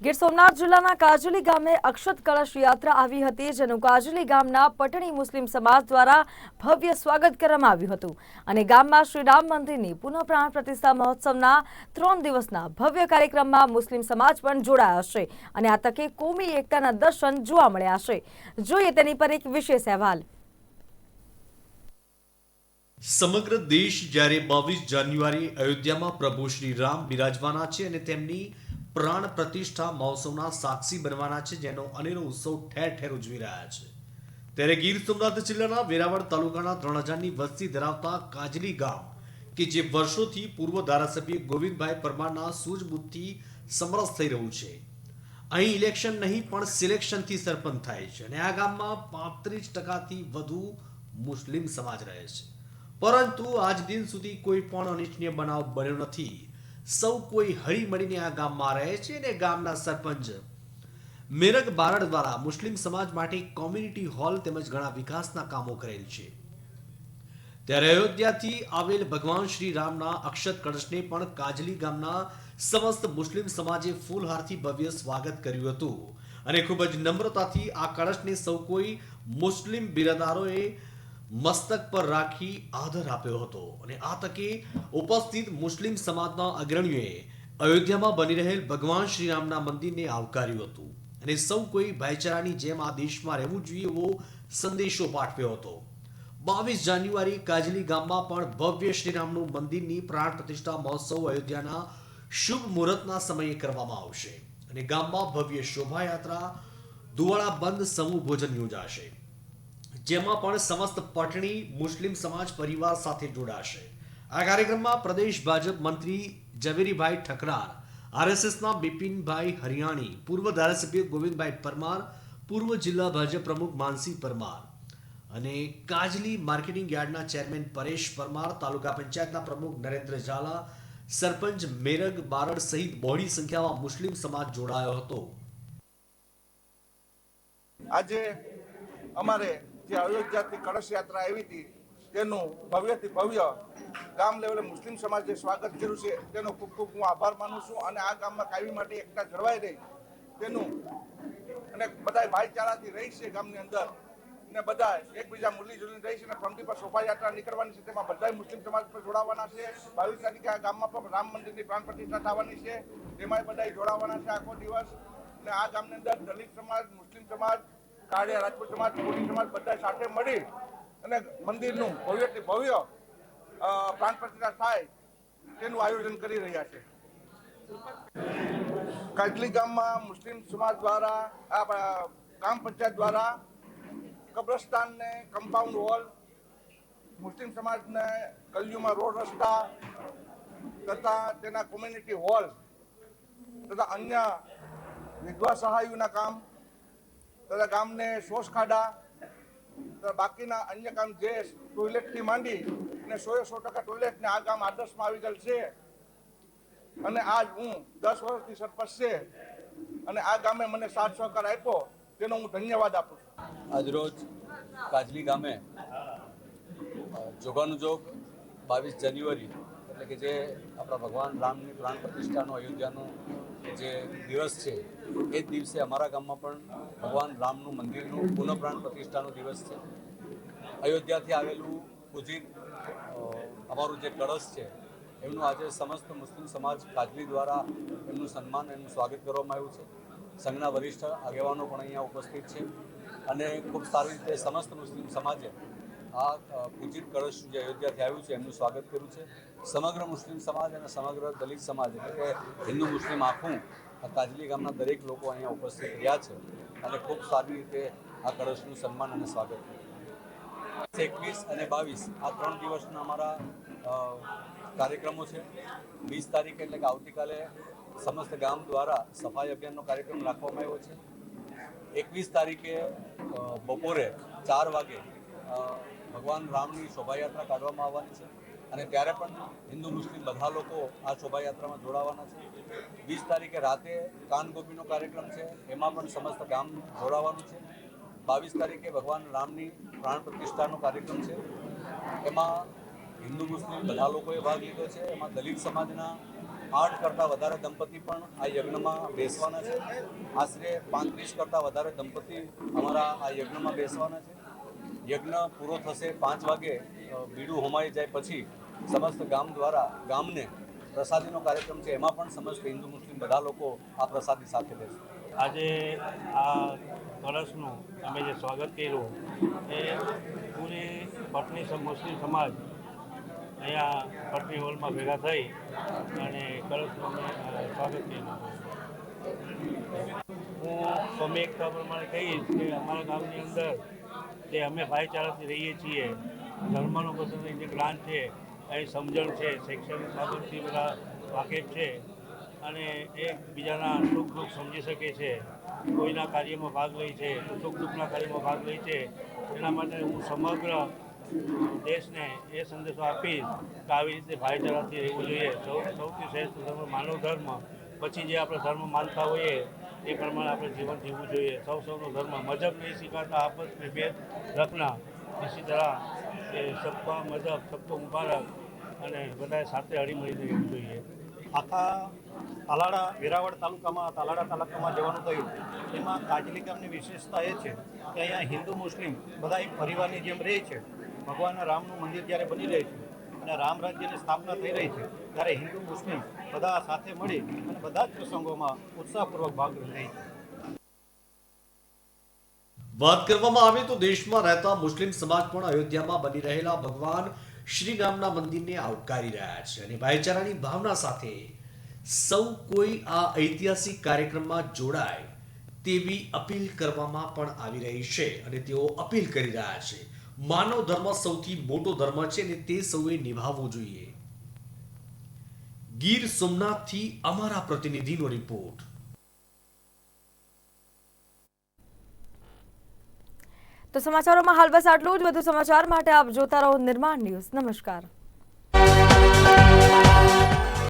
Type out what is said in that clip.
ગીર સોમનાથ જિલ્લાના કાજલી ગામે અક્ષત કળશ યાત્રા આવી હતી, જેનું કાજલી ગામના પટણી મુસ્લિમ સમાજ દ્વારા ભવ્ય સ્વાગત કરવામાં આવ્યું હતું. અને ગામમાં શ્રી રામ મંદિરની પુનઃ પ્રતિષ્ઠા મહોત્સવના ત્રણ દિવસના ભવ્ય કાર્યક્રમમાં મુસ્લિમ સમાજ પણ જોડાયા છે અને આ તકે કોમી એકતાના દર્શન જોવા મળ્યા છે જોઈએ તેની પર એક વિશેષ અહેવાલ. સમગ્ર દેશ જ્યારે બાવીસ જાન્યુઆરી અયોધ્યામાં પ્રભુ શ્રી રામ બિરાજવાના છે અને તેમની પ્રાણ પ્રતિષ્ઠા મહોત્સવના સાક્ષી બનવાના છે, જેનો અનેરો ઉત્સવ ઠેર ઠેર ઉજવી રહ્યા છે. ત્યારે ગીર સોમનાથ જિલ્લાના વેરાવળ તાલુકાના ત્રણ હજારની વસ્તી ધરાવતા કાજલી ગામ, કે જે વર્ષોથી પૂર્વ ધારાસભ્ય ગોવિંદભાઈ પરમારના સૂઝબૂથથી સમરસ થઈ રહ્યું છે. અહીં ઇલેક્શન નહીં, પણ સિલેક્શનથી સરપંચ થાય છે અને આ ગામમાં પાંત્રીસ ટકાથી વધુ મુસ્લિમ સમાજ રહે છે. પરંતુ આજ દિન સુધી કોઈ પણ અનિચ્છનીય બનાવ બન્યો નથી. સૌ કોઈ હળી મળીને આ ગામમાં રહે છે અને ગામના સરપંચ મેરગ બારડ દ્વારા મુસ્લિમ સમાજ માટે કોમ્યુનિટી હોલ તેમજ ઘણા વિકાસના કામો કરેલ છે. ત્યારે અયોધ્યાથી આવેલ ભગવાન શ્રી રામના અક્ષત કળશને પણ કાજલી ગામના સમસ્ત મુસ્લિમ સમાજે ફૂલહારથી ભવ્ય સ્વાગત કર્યું હતું અને ખૂબ જ નમ્રતાથી આ કળશને સૌ કોઈ મુસ્લિમ બિરાદારોએ મસ્તક પર રાખી આદર આપ્યો હતો અને આ તકે ઉપસ્થિત મુસ્લિમ સમાજના અગ્રણીઓએ અયોધ્યામાં બની રહેલ ભગવાન શ્રીરામના મંદિરને આવકાર્યું હતું. અને સૌ કોઈ ભાઈચારાની જેમ આ દેશમાં રહેવું જોઈએ એવો સંદેશો પાઠવ્યો હતો. બાવીસ જાન્યુઆરી કાજલી ગામમાં પણ ભવ્ય શ્રીરામનું મંદિરની પ્રાણ પ્રતિષ્ઠા મહોત્સવ અયોધ્યાના શુભ મુહૂર્તના સમયે કરવામાં આવશે. અને ગામમાં ભવ્ય શોભાયાત્રા દુવાળા બંધ સમૂહ ભોજન યોજાશે. જેમાં પણ સમસ્ત પટણી મુસ્લિમ સમાજ પરિવાર સાથે જોડાશે. આ કાર્યક્રમમાં પ્રદેશ ભાજપ મંત્રી ઝવેરીભાઈ ઠકરાર, આરએસએસના બિપિનભાઈ હરિયાણી, પૂર્વ ધારાસભ્ય ગોવિંદભાઈ પરમાર, પૂર્વ જિલ્લા ભાજપ પ્રમુખ માનસી પરમાર અને કાજલી માર્કેટિંગ યાર્ડના ચેરમેન પરેશ પરમાર, તાલુકા પંચાયતના પ્રમુખ નરેન્દ્ર ઝાલા, સરપંચ મેરગ બારડ સહિત બહોળી સંખ્યામાં મુસ્લિમ સમાજ જોડાયો હતો. આજે અમારે જે અયોધ્યાથી કળશ યાત્રા આવી હતી, તેનું ભવ્યથી ભવ્ય ગામ લેવલે મુસ્લિમ સમાજે સ્વાગત કર્યું છે. તેનો ખૂબ ખૂબ હું આભાર માનું છું અને આ ગામમાં કાયમી માટે એકતા જળવાઈ રહી. તેનું અને બધા ભાઈચારાથી રહી છે ગામની અંદર. ને બધા એકબીજા મૂલી જુલી રહી છે અને ફમતી પર શોભાયાત્રા નીકળવાની છે. તેમાં બધા મુસ્લિમ સમાજ પર જોડાવાના છે. બાવીસ તારીખે આ ગામમાં પણ રામ મંદિરની પ્રાણ પ્રતિષ્ઠા થવાની છે. તેમાં બધા જોડાવાના છે આખો દિવસ. અને આ ગામની અંદર દલિત સમાજ, મુસ્લિમ સમાજ કાળિયા રાજપૂત સમાજ, કોળી સમાજ બધા સાથે મળી અને મંદિરનું ભવ્યથી ભવ્ય પ્રાણ પ્રતિષ્ઠા થાય તેનું આયોજન કરી રહ્યા છે. કાટલી ગામમાં મુસ્લિમ સમાજ દ્વારા ગ્રામ પંચાયત દ્વારા કબ્રસ્તાનને કમ્પાઉન્ડ વોલ મુસ્લિમ સમાજને ગલીઓમાં રોડ રસ્તા તથા તેના કોમ્યુનિટી હોલ તથા અન્ય વિધવા સહાયોના કામ તથા ગામને શોષ ખાડા બાકીના અન્ય કામ જે ટોયલેટથી માંડી અને સો સો ટકા ટોયલેટને આ ગામ આદર્શમાં આવી ગયેલ છે. અને આજ હું દસ વર્ષથી સરપંચ છે અને આ ગામે મને સાથ સહકાર આપ્યો, તેનો હું ધન્યવાદ આપું છું. આજરોજ કાજલી ગામે જોગાનુજોગ બાવીસ જાન્યુઆરી, એટલે કે જે આપણા ભગવાન રામની પ્રાણ પ્રતિષ્ઠાનો અયોધ્યાનો જે દિવસ છે, એ જ દિવસે અમારા ગામમાં પણ ભગવાન રામનું મંદિરનું પુનઃપ્રાણ પ્રતિષ્ઠાનો દિવસ છે. અયોધ્યાથી આવેલું પૂજિત અમારું જે કળશ છે, એમનું આજે સમસ્ત મુસ્લિમ સમાજ કાજલી દ્વારા એમનું સન્માન એમનું સ્વાગત કરવામાં આવ્યું છે. સંઘના વરિષ્ઠ આગેવાનો પણ અહીંયા ઉપસ્થિત છે અને ખૂબ સારી રીતે સમસ્ત મુસ્લિમ સમાજે આ પૂજિત કળશ જે અયોધ્યાથી આવ્યું છે, એમનું સ્વાગત કર્યું છે. સમગ્ર મુસ્લિમ સમાજ અને સમગ્ર દલિત સમાજ, એટલે કે હિન્દુ મુસ્લિમ આખું કાજલી ગામના દરેક લોકો અહીંયા ઉપસ્થિત રહ્યા છે. અને ખૂબ સારી રીતે આ કળશનું સન્માન અને સ્વાગત કર્યું એકવીસ અને બાવીસ, આ ત્રણ દિવસના અમારા કાર્યક્રમો છે. વીસ તારીખ એટલે કે આવતીકાલે સમસ્ત ગામ દ્વારા સફાઈ અભિયાનનો કાર્યક્રમ રાખવામાં આવ્યો છે. એકવીસ તારીખે બપોરે ચાર વાગે ભગવાન રામની શોભાયાત્રા કાઢવામાં આવવાની છે અને ત્યારે પણ હિન્દુ, મુસ્લિમ બધા લોકો આ શોભાયાત્રામાં જોડાવાના છે. વીસ તારીખે રાતે કાનગોપીનો કાર્યક્રમ છે, એમાં પણ સમસ્ત ગામ જોડાવાનું છે. બાવીસ તારીખે ભગવાન રામની પ્રાણ પ્રતિષ્ઠાનો કાર્યક્રમ છે. એમાં હિન્દુ, મુસ્લિમ બધા લોકોએ ભાગ લીધો છે. એમાં દલિત સમાજના આઠ કરતાં વધારે દંપતી પણ આ યજ્ઞમાં બેસવાના છે. આશરે પાંત્રીસ કરતાં વધારે દંપતી અમારા આ યજ્ઞમાં બેસવાના છે. યજ્ઞ પૂરો થશે પાંચ વાગે બીડું હોમાઈ જાય પછી સમસ્ત ગામ દ્વારા, ગામને પ્રસાદીનો કાર્યક્રમ છે, એમાં પણ સમસ્ત હિન્દુ, મુસ્લિમ બધા લોકો આ પ્રસાદી સાથે લેશે આજે આ કળશનું અમે જે સ્વાગત કર્યું, એ પૂરી પટની મુસ્લિમ સમાજ અહીંયા પટની હોલમાં ભેગા થઈ અને કળશનું અમે સ્વાગત કર્યું. હું સ્વામી એકતા પ્રમાણે કહીશ કે અમારા ગામની અંદર જે અમે ભાઈચારાથી રહીએ છીએ. ધર્મનો બધાનો જે જ્ઞાન છે એ સમજણ છે, શૈક્ષણિક બાબતથી બધા વાકેફ છે અને એકબીજાના સુખ દુઃખ સમજી શકે છે. કોઈના કાર્યમાં ભાગ લે છે સુખ દુઃખના કાર્યમાં ભાગ લે છે. એના માટે હું સમગ્ર દેશને એ સંદેશો આપીશ કે આવી રીતે ભાઈચારાથી રહેવું જોઈએ. સૌથી શ્રેષ્ઠ ધર્મ માનવ ધર્મ. પછી જે આપણે ધર્મ માનતા હોઈએ એ પ્રમાણે આપણે જીવન જીવવું જોઈએ. સૌ સૌનો ધર્મ મજબ નહીં શીખાતા આપસ મેં ભેદ રખના ઇસી તરહ એ સબકા મજહબ સબકો મુબારક અને બધાએ સાથે હળીમળીને રહેવું જોઈએ. આખા તાલાડા વેરાવળ તાલુકામાં તાલાડા તાલુકામાં જવાનું થયું. એમાં કાજલી ગામની વિશેષતા એ છે કે અહીંયા હિન્દુ, મુસ્લિમ બધા એક પરિવારની જેમ રહે છે. ભગવાન રામનું મંદિર જ્યારે બની રહે છે અને રામ રાજ્યની સ્થાપના થઈ રહી છે, ત્યારે હિન્દુ, મુસ્લિમ બધા સાથે મળી અને બધા જ પ્રસંગોમાં ઉત્સાહપૂર્વક ભાગ લે છે. વાત કરવામાં આવે તો દેશમાં રહેતા મુસ્લિમ સમાજ પણ અયોધ્યામાં બની રહેલા ભગવાન શ્રી રામના મંદિરને આવકારી રહ્યા છે અને ભાઈચારાની ભાવના સાથે સૌ કોઈ આ ઐતિહાસિક કાર્યક્રમમાં જોડાય તેવી અપીલ કરવામાં પણ આવી રહી છે અને તેઓ અપીલ કરી રહ્યા છે. માનવ ધર્મ સૌથી મોટો ધર્મ છે અને તે સૌએ નિભાવવો જોઈએ. ગીર સોમનાથથી અમારા પ્રતિનિધિનો રિપોર્ટ. તો સમાચારોમાં હાલ બસ આટલું જ. વધુ સમાચાર માટે આપ જોતા રહો નિર્માણ ન્યૂઝ. નમસ્કાર.